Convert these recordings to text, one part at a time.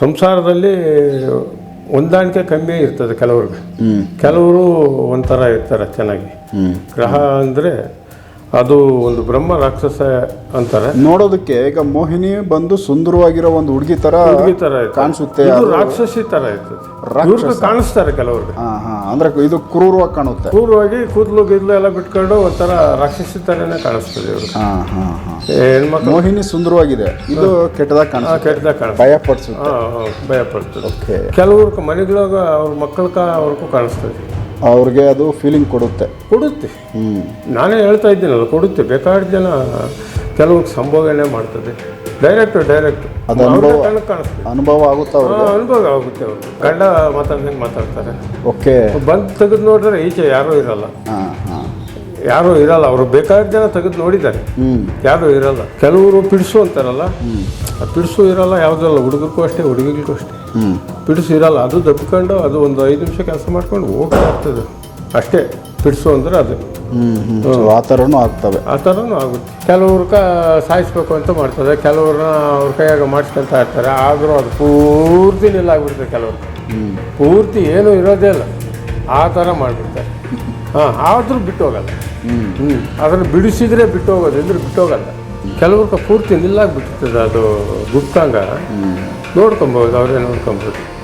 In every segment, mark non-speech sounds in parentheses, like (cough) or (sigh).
ಸಂಸಾರದಲ್ಲಿ ಹೊಂದಾಣಿಕೆ ಕಮ್ಮಿ ಇರ್ತದೆ ಕೆಲವ್ರಿಗೆ. ಕೆಲವರು ಒಂಥರ ಇರ್ತಾರೆ ಚೆನ್ನಾಗಿ. ಗ್ರಹ ಅಂದರೆ ಅದು ಒಂದು ಬ್ರಹ್ಮ ರಾಕ್ಷಸ ಅಂತಾರೆ. ನೋಡೋದಕ್ಕೆ ಈಗ ಮೋಹಿನಿ ಬಂದು ಸುಂದರವಾಗಿರೋ ಒಂದು ಹುಡುಗಿ ತರ ಈ ಥರ ಕಾಣಿಸುತ್ತೆ. ರಾಕ್ಷಸಿ ತರ ಇರ್ತದೆ. ಕಾಣಿಸ್ತಾರೆ ಕೆಲವರು ಅಂದ್ರೆ ಇದು ಕ್ರೂರವಾಗಿ ಕಾಣುತ್ತೆ. ಕ್ರೂರವಾಗಿ ಕೂದಲು ಗಿದ್ಲು ಎಲ್ಲ ಬಿಟ್ಕೊಂಡು ಒಂಥರ ರಾಕ್ಷಸಿ ತರನೇ ಕಾಣಿಸ್ತದೆ ಇವರು ಮೋಹಿನಿ ಸುಂದರವಾಗಿದೆ. ಇದು ಕೆಟ್ಟದಾಗಿ ಕಾಣಿಸುತ್ತೆ. ಕೆಟ್ಟದಾಗ ಕಾಣಿಸ್ತದೆ ಭಯ ಪಡಿಸುತ್ತೆ. ಭಯ ಪಡ್ತದೆ ಓಕೆ. ಕೆಲವ್ರ ಮನೆಗಳಾಗ ಅವ್ರ ಮಕ್ಕಳ ಅವ್ರಿಗೂ ಕಾಣಿಸ್ತದೆ. ಅವ್ರಿಗೆ ಅದು ಫೀಲಿಂಗ್ ಕೊಡುತ್ತೆ. ಕೊಡುತ್ತೆ. ನಾನೇ ಹೇಳ್ತಾ ಇದ್ದೀನಲ್ಲ ಕೊಡುತ್ತೆ. ಬೇಕಾದ ಜನ ಕೆಲವು ಸಂಭೋಗನೆ ಮಾಡ್ತದೆ. ಡೈರೆಕ್ಟ್ ಡೈರೆಕ್ಟ್ ಅದು ಅನುಭವ- ಕಾಣಿಸ್ತದೆ. ಅನುಭವ ಆಗುತ್ತಾ ಅವ್ರಿಗೆ? ಅನುಭವ ಆಗುತ್ತೆ ಅವರು ಗಂಡ ಮಾತಾಡ್ದಂಗೆ ಮಾತಾಡ್ತಾರೆ. ಓಕೆ. ಬಂದು ತೆಗೆದು ನೋಡಿದ್ರೆ ಈಚೆ ಯಾರೂ ಇರಲ್ಲ. ಹಾ. ಯಾರೂ ಇರಲ್ಲ ಅವರು ಬೇಕಾದ ಜನ ತೆಗೆದು ನೋಡಿದ್ದಾರೆ. ಯಾರೂ ಇರಲ್ಲ. ಕೆಲವರು ಪಿಡಿಸು ಅಂತಾರಲ್ಲ ಪಿಡಿಸು ಇರಲ್ಲ ಯಾವುದಲ್ಲ ಹುಡುಗರಿಗೂ ಅಷ್ಟೇ ಹುಡುಗಿಗಳಿಗೂ ಅಷ್ಟೇ. ಪಿಡಿಸು ಇರಲ್ಲ ಅದು ದಬ್ಕೊಂಡು ಅದು ಒಂದು ಐದು ನಿಮಿಷ ಕೆಲಸ ಮಾಡ್ಕೊಂಡು ಹೋಗ್ತಾ ಇರ್ತದೆ. ಅಷ್ಟೇ ಪಿಡಿಸು ಅಂದರೆ ಅದು. ಆ ಥರನೂ ಆಗ್ತವೆ. ಆ ಥರನೂ ಆಗುತ್ತೆ. ಕೆಲವ್ರ ಸಾಯಿಸ್ಬೇಕು ಅಂತ ಮಾಡ್ತಾರೆ ಕೆಲವ್ರನ್ನ ಅವ್ರ ಕೈಯಾಗ ಮಾಡಿಸ್ಕೊಂತ ಇರ್ತಾರೆ ಆದರೂ ಅದು ಪೂರ್ತಿ ನಿಲ್ಲಾಗ್ಬಿಡ್ತಾರೆ ಕೆಲವ್ರು. ಹ್ಮ್. ಪೂರ್ತಿ ಏನೂ ಇರೋದೇ ಇಲ್ಲ. ಆ ಥರ ಮಾಡಿಬಿಡ್ತಾರೆ. ಹಾಂ. ಆದರೂ ಬಿಟ್ಟು ಹೋಗಲ್ಲ. ಹ್ಮ್. ಹ್ಞೂ ಅದನ್ನು ಬಿಡಿಸಿದ್ರೆ ಬಿಟ್ಟು ಹೋಗೋದು ಬಿಟ್ಟು ಹೋಗಲ್ಲ. ಕೆಲವ್ರಿಗೆ ಪೂರ್ತಿ ನಿಲ್ಲಾಗ್ಬಿಟ್ಟಿರ್ತದೆ ಅದು ಗುಪ್ತಾಂಗ. ನೋಡ್ಕೊಬೋದು ಅವರೇ ನೋಡ್ಕೊಬೋದು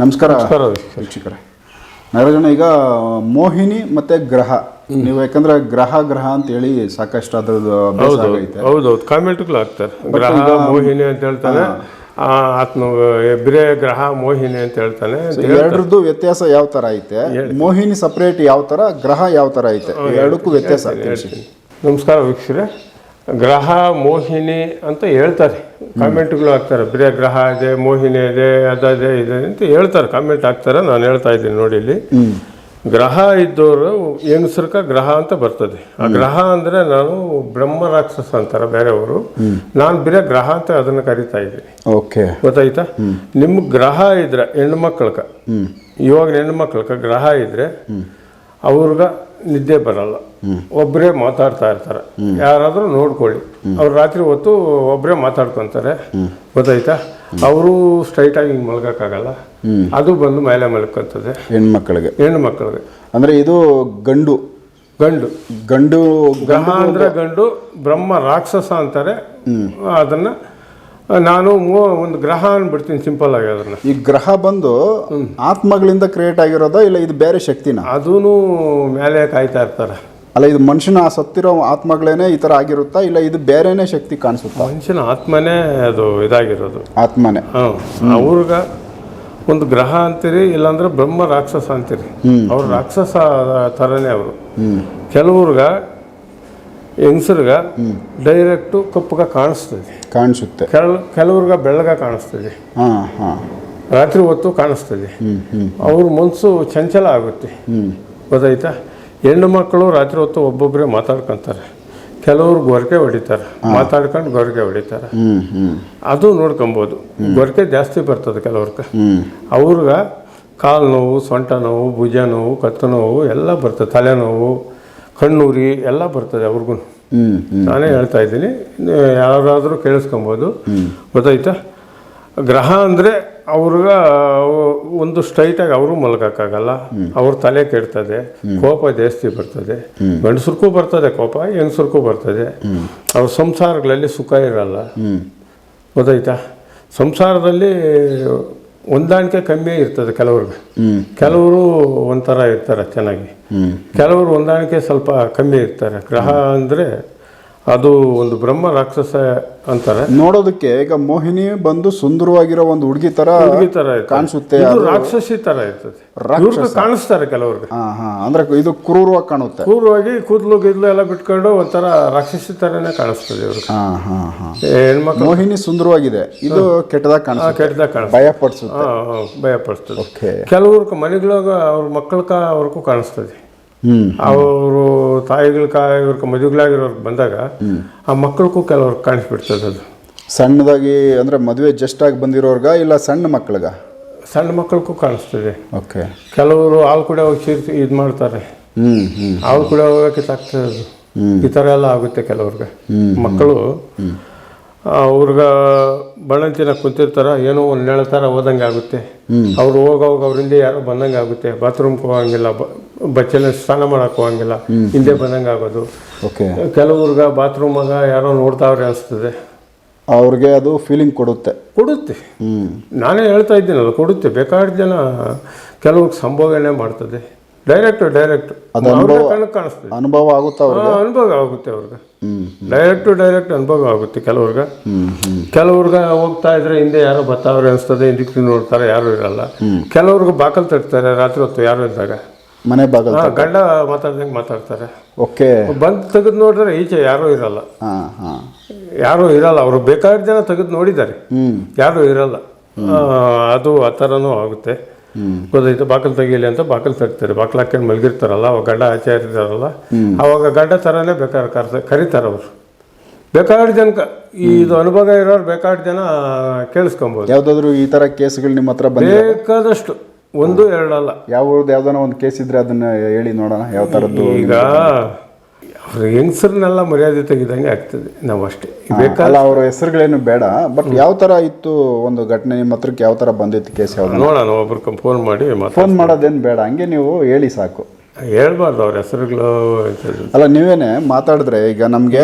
ನಮಸ್ಕಾರ. ನಮಸ್ಕಾರ. ವೀಕ್ಷಕರೇ. ಈಗ ಮೋಹಿನಿ ಮತ್ತೆ ಗ್ರಹ. ನೀವು ಯಾಕಂದ್ರೆ ಗ್ರಹ ಗ್ರಹ ಅಂತ ಹೇಳಿ ಸಾಕಷ್ಟು ಅದ್ರದ್ದು ಹೌದು ಹೌದೌದು ಕಾಮೆಂಟ್ಗಳು ಆಗ್ತಾರೆ ಗ್ರಹ ಮೋಹಿನಿ ಅಂತ ಹೇಳ್ತಾನೆ. ಆ, ಆತ್ಮ ಎಬ್ರೆ ಗ್ರಹ ಮೋಹಿನಿ ಅಂತ ಹೇಳ್ತಾನೆ. ಎರಡರದ್ದು ವ್ಯತ್ಯಾಸ ಯಾವ ತರ ಐತೆ? ಮೋಹಿನಿ ಸಪ್ರೇಟ್ ಯಾವ ತರ ಗ್ರಹ ಯಾವ ತರ ಐತೆ? ಎರಡಕ್ಕೂ ವ್ಯತ್ಯಾಸ ನಮಸ್ಕಾರ ವೀಕ್ಷಕರೇ ಗ್ರಹ ಮೋಹಿನಿ ಅಂತ ಹೇಳ್ತಾರೆ. ಕಾಮೆಂಟ್ಗಳು ಹಾಕ್ತಾರೆ. ಬೇರೆ ಗ್ರಹ ಇದೆ ಮೋಹಿನಿ ಇದೆ ಅದೇ ಇದೆ ಅಂತ ಹೇಳ್ತಾರೆ. ಕಾಮೆಂಟ್ ಹಾಕ್ತಾರೆ. ನಾನು ಹೇಳ್ತಾ ಇದ್ದೀನಿ ನೋಡಿ ಇಲ್ಲಿ. ಗ್ರಹ ಇದ್ದವರು ಹೆಂಗಸ್ರಕ ಗ್ರಹ ಅಂತ ಬರ್ತದೆ. ಆ ಗ್ರಹ ಅಂದ್ರೆ ನಾನು ಬ್ರಹ್ಮ ರಾಕ್ಷಸ ಅಂತಾರೆ ಬೇರೆಯವರು. ನಾನು ಬೇರೆ ಗ್ರಹ ಅಂತ ಅದನ್ನ ಕರಿತಾ ಇದ್ದೀನಿ. ಓಕೆ. ಗೊತ್ತಾಯ್ತಾ? ನಿಮ್ ಗ್ರಹ ಇದ್ರೆ ಹೆಣ್ಣು ಮಕ್ಕಳಕ ಇವಾಗ ಹೆಣ್ಣು ಮಕ್ಕಳಕ ಗ್ರಹ ಇದ್ರೆ ಅವ್ರಿಗ ನಿದ್ದೆ ಬರಲ್ಲ. ಒಬ್ಬರೇ ಮಾತಾಡ್ತಾ ಇರ್ತಾರೆ. ಯಾರಾದರೂ ನೋಡ್ಕೊಳ್ಳಿ. ಅವ್ರು ರಾತ್ರಿ ಹೊತ್ತು ಒಬ್ಬರೇ ಮಾತಾಡ್ಕೊತಾರೆ. ಗೊತ್ತಾಯ್ತಾ? ಅವರು ಸ್ಟ್ರೈಟ್ ಆಗಿ ಹಿಂಗೆ ಮಲ್ಗೋಕ್ಕಾಗಲ್ಲ ಅದು ಬಂದು ಮೇಲೆ ಮಲ್ಕೊಂತದೆ ಹೆಣ್ಮಕ್ಳಿಗೆ. ಹೆಣ್ಣು ಮಕ್ಕಳಿಗೆ ಅಂದ್ರೆ ಇದು ಗಂಡು. ಗಂಡು. ಗಂಡು ಗ್ರಹ ಅಂದ್ರೆ ಗಂಡು ಬ್ರಹ್ಮ ರಾಕ್ಷಸ ಅಂತಾರೆ. ಅದನ್ನ ನಾನು ಒಂದು ಗ್ರಹ ಅಂದ್ಬಿಡ್ತೀನಿ ಸಿಂಪಲ್ ಆಗಿ ಅದನ್ನ. ಈ ಗ್ರಹ ಬಂದು ಆತ್ಮಗಳಿಂದ ಕ್ರಿಯೇಟ್ ಆಗಿರೋದ ಇಲ್ಲ ಇದು ಬೇರೆ ಶಕ್ತಿನ? ಅದೂ ಮೇಲೆ ಕಾಯ್ತಾ ಇರ್ತಾರೆ. ಅಲ್ಲ ಇದು ಮನುಷ್ಯನ ಸತ್ತಿರೋ ಆತ್ಮಗಳೇನೆ ಈ ತರ ಆಗಿರುತ್ತಾ? ಇಲ್ಲ ಇದು ಬೇರೆನೆ ಶಕ್ತಿ ಕಾಣಿಸುತ್ತಾ? ಮನುಷ್ಯನ ಆತ್ಮನೇ ಅದು ಇದಾಗಿರೋದು. ಆತ್ಮನೆ. ಅವ್ರಿಗ ಒಂದು ಗ್ರಹ ಅಂತೀರಿ ಇಲ್ಲಾಂದ್ರೆ ಬ್ರಹ್ಮ ರಾಕ್ಷಸ ಅಂತೀರಿ. ಅವ್ರು ರಾಕ್ಷಸ ಥರನೇ ಅವರು. ಕೆಲವ್ರಿಗ ಹೆಂಗಸ್ರಿಗ ಡೈರೆಕ್ಟು ಕಪ್ಪಗ ಕಾಣಿಸ್ತದೆ. ಕಾಣಿಸುತ್ತೆ. ಕೆಲ ಕೆಲವ್ರಿಗ ಬೆಳ್ಳಗ ಕಾಣಿಸ್ತದೆ. ಹಾ ಹಾ. ರಾತ್ರಿ ಹೊತ್ತು ಕಾಣಿಸ್ತದೆ. ಅವ್ರ ಮನಸ್ಸು ಚಂಚಲ ಆಗುತ್ತೆ. ಗೊತ್ತಾಯ್ತಾ? ಹೆಣ್ಣು ಮಕ್ಕಳು ರಾತ್ರಿ ಹೊತ್ತು ಒಬ್ಬೊಬ್ಬರೇ ಮಾತಾಡ್ಕೊಂತಾರೆ. ಕೆಲವರು ಗೊರಕೆ ಹೊಡಿತಾರೆ ಮಾತಾಡ್ಕೊಂಡು ಗೊರಕೆ ಹೊಡಿತಾರೆ. ಅದು ನೋಡ್ಕೊಬೋದು. ಗೊರಕೆ ಜಾಸ್ತಿ ಬರ್ತದೆ ಕೆಲವ್ರಿಗೆ. ಅವ್ರಿಗೆ ಕಾಲು ನೋವು ಸೊಂಟ ನೋವು ಭುಜ ನೋವು ಕತ್ತು ನೋವು ಎಲ್ಲ ಬರ್ತದೆ. ತಲೆನೋವು ಕಣ್ಣೂರಿ ಎಲ್ಲ ಬರ್ತದೆ ಅವ್ರಿಗೂ ನಾನೇ ಹೇಳ್ತಾ ಇದ್ದೀನಿ. ಯಾರಾದರೂ ಕೇಳಿಸ್ಕೊಬೋದು. ಗೊತ್ತಾಯ್ತಾ? ಗ್ರಹ ಅಂದರೆ ಅವ್ರಿಗೆ ಒಂದು ಸ್ಟ್ರೈಟಾಗಿ ಅವರು ಮಲಗೋಕ್ಕಾಗಲ್ಲ. ಅವ್ರ ತಲೆ ಕೆಡ್ತದೆ, ಕೋಪ ಜಾಸ್ತಿ ಬರ್ತದೆ. ಗಂಡಸ್ರಿಗೂ ಬರ್ತದೆ ಕೋಪ ಹೆಂಗಸ್ರಿಗೂ ಬರ್ತದೆ. ಅವ್ರ ಸಂಸಾರಗಳಲ್ಲಿ ಸುಖ ಇರಲ್ಲ. ಗೊತ್ತಾಯ್ತಾ? ಸಂಸಾರದಲ್ಲಿ ಹೊಂದಾಣಿಕೆ ಕಮ್ಮಿ ಇರ್ತದೆ ಕೆಲವ್ರಿಗೆ. ಕೆಲವರು ಒಂಥರ ಇರ್ತಾರೆ ಚೆನ್ನಾಗಿ. ಕೆಲವರು ಹೊಂದಾಣಿಕೆ ಸ್ವಲ್ಪ ಕಮ್ಮಿ ಇರ್ತಾರೆ. ಗ್ರಹ ಅಂದರೆ ಅದು ಒಂದು ಬ್ರಹ್ಮ ರಾಕ್ಷಸ ಅಂತಾರೆ. ನೋಡೋದಕ್ಕೆ ಈಗ ಮೋಹಿನಿ ಬಂದು ಸುಂದರವಾಗಿರೋ ಒಂದು ಹುಡುಗಿ ತರ ಹುಡುಗಿ ತರ ಕಾಣಿಸುತ್ತೆ ರಾಕ್ಷಸಿ ತರ ಇರ್ತದೆ. ಕಾಣಿಸ್ತಾರೆ ಕೆಲವ್ರಿಗೆ. ಅಂದ್ರೆ ಇದು ಕ್ರೂರವಾಗಿ ಕಾಣುತ್ತೆ. ಕ್ರೂರವಾಗಿ ಕೂದಲು ಗಿದ್ಲು ಎಲ್ಲ ಬಿಟ್ಕೊಂಡು ಒಂಥರ ರಾಕ್ಷಸಿ ತರನೇ ಕಾಣಿಸ್ತದೆ ಇವ್ರು ಹಾ ಹಾ ಹಾ. ಹೆಣ್ಮಕ್ಳು ಮೋಹಿನಿ ಸುಂದರವಾಗಿದೆ. ಇದು ಕೆಟ್ಟದಾಗ ಕಾಣಿಸುತ್ತೆ. ಕೆಟ್ಟದಾಗ ಕಾಣಿಸ್ತದೆ ಭಯ ಪಡಿಸುತ್ತೆ. ಭಯ ಪಡಿಸ್ತದೆ ಓಕೆ. ಕೆಲವ್ರಿಗೆ ಮನೆಗಳಾಗ ಅವ್ರ ಮಕ್ಕಳ ಅವ್ರಿಗೂ ಕಾಣಿಸ್ತದೆ. ಅವರು ತಾಯಿಗಳ ಇವ್ರ ಮದುವೆಗಳಾಗಿರೋರ್ಗೆ ಬಂದಾಗ ಆ ಮಕ್ಕಳಿಗೂ ಕೆಲವ್ರಿಗೆ ಕಾಣಿಸ್ಬಿಡ್ತದೆ ಅದು. ಸಣ್ಣದಾಗಿ ಅಂದ್ರೆ ಮದುವೆ ಜಸ್ಟ್ ಆಗಿ ಬಂದಿರೋರ್ಗ ಇಲ್ಲ ಸಣ್ಣ ಮಕ್ಕಳಿಗ? ಸಣ್ಣ ಮಕ್ಕಳಿಗೂ ಕಾಣಿಸ್ತದೆ. ಓಕೆ ಕೆಲವರು ಹಾಲು ಕೂಡ ಚೀರ್ತಿ ಇದು ಮಾಡ್ತಾರೆ. ಹ್ಮ್ ಹ್ಮ್. ಹಾಲು ತಾಗ್ತದೆ ಅದು. ಈ ಥರ ಎಲ್ಲ ಆಗುತ್ತೆ ಕೆಲವ್ರಿಗೆ. ಮಕ್ಕಳು ಅವ್ರಿಗೆ ಬಳಂತಿನ ಕುಂತಿರ್ತಾರ ಏನೋ ಒಂದು ನೆಳ ಥರ ಹೋದಂಗೆ ಆಗುತ್ತೆ. ಅವ್ರು ಹೋಗೋವಾಗ ಅವ್ರಿಂದ ಯಾರೋ ಬಂದಂಗೆ ಆಗುತ್ತೆ. ಬಾತ್ರೂಮ್ಗೆ ಹೋಗಂಗಿಲ್ಲ ಬಚ್ಚಲ ಸ್ನಾನ ಮಾಡಕ್ಕೆ ಹೋಗಂಗಿಲ್ಲ. ಹಿಂದೆ ಬಂದಂಗೆ ಆಗೋದು. ಓಕೆ ಕೆಲವ್ರಿಗೆ ಬಾತ್ರೂಮಾಗ ಯಾರೋ ನೋಡ್ತಾವ್ರೆ ಅನಿಸ್ತದೆ. ಅವ್ರಿಗೆ ಅದು ಫೀಲಿಂಗ್ ಕೊಡುತ್ತೆ. ಕೊಡುತ್ತೆ. ನಾನೇ ಹೇಳ್ತಾ ಇದ್ದೀನಲ್ಲ ಕೊಡುತ್ತೆ. ಬೇಕಾದ ಜನ ಕೆಲವ್ರಿಗೆ ಸಂಭೋಗನೆ ಮಾಡ್ತದೆ ಡೈರೆಕ್ಟ್ ಡೈರೆಕ್ಟ್ ಕಾಣಿಸ್ತದೆ. ಅನುಭವ ಆಗುತ್ತೆ ಅವ್ರಿಗೆ? ಅನುಭವ ಆಗುತ್ತೆ ಅವ್ರಿಗೆ. ಡೈರೆಕ್ಟ್ ಡೈರೆಕ್ಟ್ ಅನುಭವ ಆಗುತ್ತೆ ಕೆಲವ್ರಿಗೆ. ಕೆಲವ್ರಿಗೆ ಹೋಗ್ತಾ ಇದ್ರೆ ಹಿಂದೆ ಯಾರೋ ಬರ್ತಾವ್ರೆ ಅನಿಸ್ತದೆ ಹಿಂದಕ್ಕೆ ನೋಡ್ತಾರೆ ಯಾರು ಇರಲ್ಲ. ಕೆಲವ್ರಿಗೆ ಬಾಕಲ್ ತರ್ತಾರೆ ರಾತ್ರಿ ಹೊತ್ತು ಯಾರು ಇದ್ದಾಗ. ಮನೆ ಬಾಗಲ್ ಗಂಡ ಮಾತಾಡ್ದಂಗೆ ಮಾತಾಡ್ತಾರೆ. ಓಕೆ. ಬಂದು ತೆಗೆದು ನೋಡಿದ್ರೆ ಈಚೆ ಯಾರೂ ಇರಲ್ಲ. ಯಾರು ಇರಲ್ಲ ಅವರು ಬೇಕಾದ ಜನ ತೆಗೆದು ನೋಡಿದ್ದಾರೆ. ಯಾರೂ ಇರಲ್ಲ. ಅದು ಆ ಥರನೂ ಆಗುತ್ತೆ. ಗೊತ್ತಾಯ್ತು ಬಾಕಲ್ ತೆಗೀಲಿ ಅಂತ ಬಾಕಲ್ ತರ್ತಾರೆ ಬಾಕಲ್ ಹಾಕೊಂಡು ಮಲಗಿರ್ತಾರಲ್ಲ ಅವಾಗ ಗಡ್ಡ ಆಚೆ ಇರ್ತಾರಲ್ಲ ಅವಾಗ ಗಡ್ಡ ಥರನೇ ಬೇಕಾದ್ರೆ ಕರ್ಸ ಕರೀತಾರೆ ಅವರು. ಬೇಕಾದ ಜನ ಇದು ಅನುಭವ ಇರೋರು ಬೇಕಾದ ಜನ ಕೇಳಿಸ್ಕೊಬೋದು. ಯಾವುದಾದ್ರು ಈ ಥರ ಕೇಸ್ಗಳು ನಿಮ್ಮ ಹತ್ರ ಬೇಕಾದಷ್ಟು. ಒಂದು ಎರಡಲ್ಲ. ಯಾವ್ದು ಯಾವ್ದಾನ ಒಂದು ಕೇಸ್ ಇದ್ರೆ ಅದನ್ನ ಹೇಳಿ ನೋಡೋಣ ಯಾವ ತರದ್ದು ಈಗ ಅವ್ರ ಹೆಂಗಸರನ್ನೆಲ್ಲ ಮರ್ಯಾದೆ ತೆಗಿದಂಗೆ ಆಗ್ತದೆ. ನಾವು ಅಷ್ಟೇ. ಬೇಕಲ್ಲ ಅವ್ರ ಹೆಸರುಗಳೇನು ಬೇಡ ಬಟ್ ಯಾವ ತರ ಇತ್ತು ಒಂದು ಘಟನೆ ನಿಮ್ಮ ಹತ್ರಕ್ಕೆ ಯಾವ ತರ ಬಂದಿತ್ತು ಕೇಸ್ ಯಾವ್ದು? ನೋಡೋಣ ಒಬ್ರಿಗೆ ಫೋನ್ ಮಾಡಿ ಫೋನ್ ಮಾಡೋದೇನು ಬೇಡ ಹಂಗೆ ನೀವು ಹೇಳಿ ಸಾಕು. ಹೇಳ್ಬಾರ್ದು ಅವ್ರ ಹೆಸರುಗಳು. ಅಲ್ಲ ನೀವೇನೆ ಮಾತಾಡಿದ್ರೆ ಈಗ ನಮಗೆ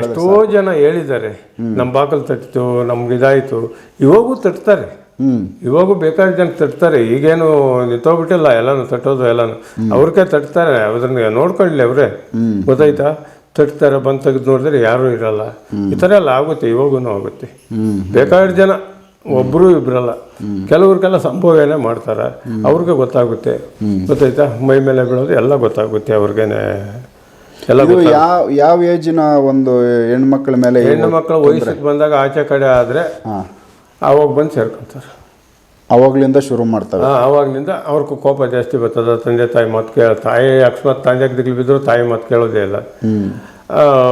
ಎಷ್ಟೋ ಜನ ಹೇಳಿದ್ದಾರೆ ನಮ್ಮ ಬಾಕಲ್ ತಟ್ಟಿತು ನಮ್ಗೆ ಇದಾಯಿತು ಇವಾಗೂ ತಟ್ತಾರೆ. ಇವಾಗೂ ಬೇಕಾದ ಜನ ತಟ್ತಾರೆ. ಈಗೇನು ನಿಂತೋಗ್ಬಿಟ್ಟಿಲ್ಲ ಎಲ್ಲಾನು ತಟ್ಟೋದು ಎಲ್ಲಾನು. ಅವ್ರಿಗೆ ತಟ್ತಾರೆ ಅದನ್ನ ನೋಡ್ಕೊಳ್ಳಿ ಅವರೇ. ಗೊತ್ತಾಯ್ತಾ? ತಟ್ತಾರೆ ಬಂದು ತೆಗೆದು ನೋಡಿದ್ರೆ ಯಾರೂ ಇರಲ್ಲ. ಈ ಥರ ಎಲ್ಲ ಆಗುತ್ತೆ ಇವಾಗೂ ಆಗುತ್ತೆ. ಬೇಕಾದ ಜನ ಒಬ್ಬರು ಇಬ್ಬರಲ್ಲ ಕೆಲವ್ರಿಗೆಲ್ಲ ಸಂಭವನೇ ಮಾಡ್ತಾರೆ. ಅವ್ರಿಗೆ ಗೊತ್ತಾಗುತ್ತೆ. ಗೊತ್ತಾಯ್ತಾ? ಮೈ ಮೇಲೆ ಬೀಳೋದು ಎಲ್ಲ ಗೊತ್ತಾಗುತ್ತೆ ಅವ್ರಿಗೇನೆ. ಯಾವ ಯಾವ ಏಜಿನ ಒಂದು ಹೆಣ್ಮಕ್ಳ ಮೇಲೆ ಹೆಣ್ಣು ಮಕ್ಕಳು ವಯಸ್ಸಿಗೆ ಬಂದಾಗ ಆಚೆ ಕಡೆ ಆದರೆ ಆವಾಗ ಬಂದು ಸೇರ್ಕೊಂತಾರೆ. ಅವಾಗ್ಲಿಂದ ಶುರು ಮಾಡ್ತಾರೆ. ಹಾಂ ಆವಾಗಲಿಂದ ಅವ್ರಿಗೂ ಕೋಪ ಜಾಸ್ತಿ ಬರ್ತದೆ ತಂದೆ ತಾಯಿ ಮಾತು ಕೇಳ ತಾಯಿ ಅಕಸ್ಮಾತ್ ತಂದೆ ದಿಗ್ಲಿ ಬಿದ್ದರೂ ತಾಯಿ ಮಾತು ಕೇಳೋದೇ ಇಲ್ಲ.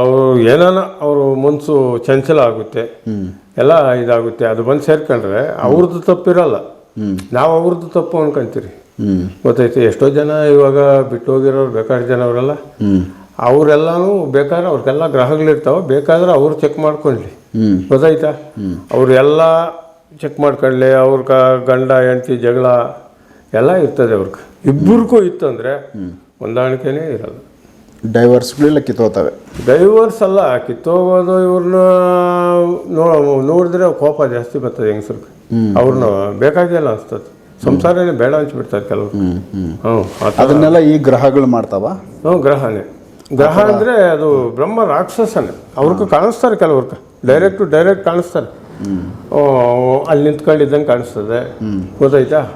ಅವರು ಏನಾನ ಅವರು ಮನಸ್ಸು ಚಂಚಲ ಆಗುತ್ತೆ ಎಲ್ಲ ಇದಾಗುತ್ತೆ ಅದು ಬಂದು ಸೇರ್ಕೊಂಡ್ರೆ ಅವ್ರದ್ದು ತಪ್ಪಿರಲ್ಲ. ನಾವು ಅವ್ರದ್ದು ತಪ್ಪು ಅನ್ಕೊಂತೀರಿ. ಗೊತ್ತಾಯ್ತು ಗೊತ್ತೈತೆ ಎಷ್ಟೋ ಜನ ಇವಾಗ ಬಿಟ್ಟು ಹೋಗಿರೋರು ಬೇಕಾದ ಜನ ಅವರೆಲ್ಲ ಅವರೆಲ್ಲನೂ ಬೇಕಾದ್ರೆ ಅವ್ರಿಗೆಲ್ಲ ಗ್ರಹಗಳಿರ್ತಾವೆ ಬೇಕಾದ್ರೆ ಅವ್ರು ಚೆಕ್ ಮಾಡ್ಕೊಳ್ಳಿ ಗೊತ್ತಾಯ್ತಾ? ಅವ್ರು ಎಲ್ಲ ಚೆಕ್ ಮಾಡ್ಕೊಳ್ಳಿ ಅವ್ರ ಕ ಗಂಡ ಹೆಂಡತಿ ಜಗಳ ಎಲ್ಲ ಇರ್ತದೆ ಅವ್ರಿಗೆ ಇಬ್ಬರಿಗೂ ಇತ್ತಂದರೆ ಹೊಂದಾಣಿಕೆನೇ ಇರಲ್ಲ. ಡೈವರ್ಸ್ಗಳೆಲ್ಲ ಕಿತ್ತೋತವೆ ಡೈವರ್ಸ್ ಅಲ್ಲ ಕಿತ್ತೋಗೋದು ಇವ್ರನ್ನ ನೋ ನೋಡಿದ್ರೆ ಕೋಪ ಜಾಸ್ತಿ ಬರ್ತದೆ ಹೆಂಗಸ್ರಿಗೆ. ಅವ್ರನ್ನ ಬೇಕಾಗಿಲ್ಲ ಅನ್ಸ್ತದೆ. ಸಂಸಾರನೇ ಬೇಡ ಅನ್ಸ್ಬಿಡ್ತಾರೆ ಕೆಲವರು ಹ್ಞೂ ಅದನ್ನೆಲ್ಲ ಈ ಗ್ರಹಗಳು ಮಾಡ್ತಾವ? ಹ್ಞೂ ಗ್ರಹನೇ. ಗ್ರಹ ಅಂದರೆ ಅದು ಬ್ರಹ್ಮ ರಾಕ್ಷಸನೇ. ಅವ್ರಿಗೆ ಕಾಣಿಸ್ತಾರೆ ಕೆಲವ್ರಿಗೆ ಡೈರೆಕ್ಟು ಡೈರೆಕ್ಟ್ ಕಾಣಿಸ್ತಾರೆ ಓ, ಅಲ್ಲಿ ನಿಂತ್ಕೊಂಡಿದ್ದಂಗೆ ಕಾಣಿಸ್ತದೆ. ಗೊತ್ತಾಯ್ತಾ?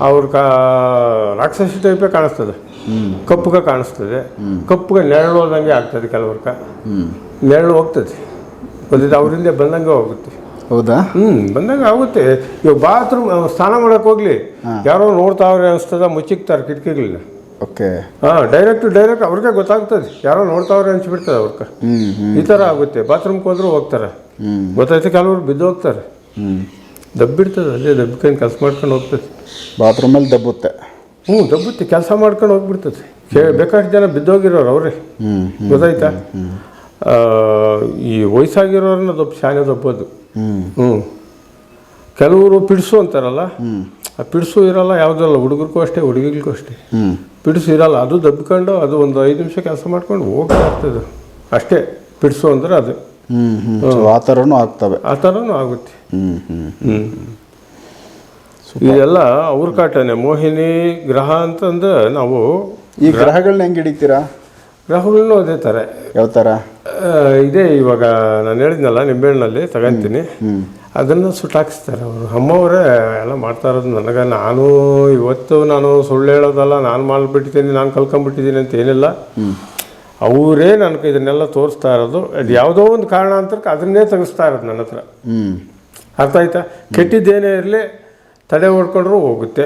ಅವ್ರ ಕಾ ರಾಕ್ಷಸಿ ಟೈಪೇ ಕಾಣಿಸ್ತದೆ. ಕಪ್ಪುಗೆ ಕಾಣಿಸ್ತದೆ. ಕಪ್ಪಗೆ ನೆರಳು ಹೋದಂಗೆ ಆಗ್ತದೆ ಕೆಲವ್ರಕ ನೆರಳು ಹೋಗ್ತದೆ. ಗೊತ್ತಾಯ್ತಾ? ಅವರಿಂದ ಬಂದಂಗೆ ಹೋಗುತ್ತೆ. ಹೌದಾ? ಹ್ಞೂ ಬಂದಂಗೆ ಆಗುತ್ತೆ. ಇವಾಗ ಬಾತ್ರೂಮ್ ಸ್ನಾನ ಮಾಡೋಕ್ಕೆ ಹೋಗಲಿ. ಯಾರೋ ನೋಡ್ತಾವ್ರೆ ಅನಿಸ್ತದ ಮುಚ್ಚಿಕ್ತಾರೆ ಕಿಟಕಿಗಳನ್ನ ಓಕೆ ಹಾಂ ಡೈರೆಕ್ಟ್ ಡೈರೆಕ್ಟ್ ಅವ್ರಿಗೆ ಗೊತ್ತಾಗ್ತದೆ. ಯಾರೋ ನೋಡ್ತಾವ್ರೆ ಅನ್ಸ್ಬಿಡ್ತದೆ ಅವ್ರಿಗೆ ಈ ಥರ ಆಗುತ್ತೆ. ಬಾತ್ರೂಮ್ಗೆ ಹೋದ್ರು ಹೋಗ್ತಾರೆ. ಗೊತ್ತಾಯ್ತು ಕೆಲವರು ಬಿದ್ದು ಹೋಗ್ತಾರೆ. ಹ್ಞೂ ದಬ್ಬಿಡ್ತದೆ ಅಲ್ಲೇ ದಬ್ಬಿಕೊಂಡು ಕೆಲಸ ಮಾಡ್ಕೊಂಡು ಹೋಗ್ತದೆ. ಬಾತ್ರೂಮಲ್ಲಿ ದಬ್ಬುತ್ತೆ. ಹ್ಞೂ ದಬ್ಬುತ್ತೆ. ಕೆಲಸ ಮಾಡ್ಕೊಂಡು ಹೋಗ್ಬಿಡ್ತದೆ. ಬೇಕಾದಷ್ಟು ಜನ ಬಿದ್ದೋಗಿರೋರು ಅವರೇ. ಗೊತ್ತಾಯ್ತಾ? ಈ ವಯಸ್ಸಾಗಿರೋರನ್ನ ದಬ್ಬ ಶಾಲೆ ದಬ್ಬೋದು. ಹ್ಮ್. ಹ್ಞೂ. ಕೆಲವರು ಪಿಡಿಸು ಅಂತಾರಲ್ಲ? ಆ ಪಿಡ್ಸು ಇರಲ್ಲ ಯಾವುದಲ್ಲ ಹುಡುಗರಿಗೂ ಅಷ್ಟೇ ಹುಡುಗಿಗಳಿಗೂ ಅಷ್ಟೇ. ಪಿಡ್ಸು ಇರಲ್ಲ ಅದು ದಬ್ಕೊಂಡು ಅದು ಒಂದು ಐದು ನಿಮಿಷ ಕೆಲಸ ಮಾಡ್ಕೊಂಡು ಹೋಗ್ತಾ ಇರ್ತದೆ. ಅಷ್ಟೇ ಪಿಡ್ಸು ಅಂದ್ರೆ ಅದು. ಆ ಥರನೂ ಆಗ್ತವೆ. ಆ ಥರನೂ ಆಗುತ್ತೆ. ಇದೆಲ್ಲ ಅವ್ರ ಕಾಟನೆ. ಮೋಹಿನಿ ಗ್ರಹ ಅಂತಂದ್ರೆ ನಾವು ಈ ಗ್ರಹಗಳನ್ನ ಹೆಂಗೆ ಹಿಡಿತೀರಾ? ಗ್ರಹಗಳನ್ನೂ ಅದೇ ಥರ ಯಾವ ಥರ ಇದೇ ಇವಾಗ ನಾನು ಹೇಳಿದ್ನಲ್ಲ ನಿಂಬೆಹಣ್ಣಲ್ಲಿ ತಗೊಂತೀನಿ. ಅದನ್ನು ಸುಟ್ಟಾಕಿಸ್ತಾರೆ ಅವರು. ಅಮ್ಮವರೇ ಎಲ್ಲ ಮಾಡ್ತಾ ಇರೋದು ನನಗೆ. ನಾನು ಇವತ್ತು ನಾನು ಸುಳ್ಳು ಹೇಳೋದಲ್ಲ ನಾನು ಮಾಡಿಬಿಟ್ಟಿದ್ದೀನಿ ನಾನು ಕಲ್ಕೊಂಬಿಟ್ಟಿದ್ದೀನಿ ಅಂತ ಏನಿಲ್ಲ. ಅವರೇ ನನಗೆ ಇದನ್ನೆಲ್ಲ ತೋರಿಸ್ತಾ ಇರೋದು. ಅದು ಯಾವುದೋ ಒಂದು ಕಾರಣ ಕಾರಣಾಂತರಕ್ಕೆ ಅದನ್ನೇ ತೆಗೆಸ್ತಾ ಇರೋದು ನನ್ನ ಹತ್ರ. ಅರ್ಥ ಆಯ್ತಾ? ಕೆಟ್ಟಿದ್ದೇನೇ ಇರಲಿ ತಡೆ ಹೊಡ್ಕೊಂಡ್ರು ಹೋಗುತ್ತೆ.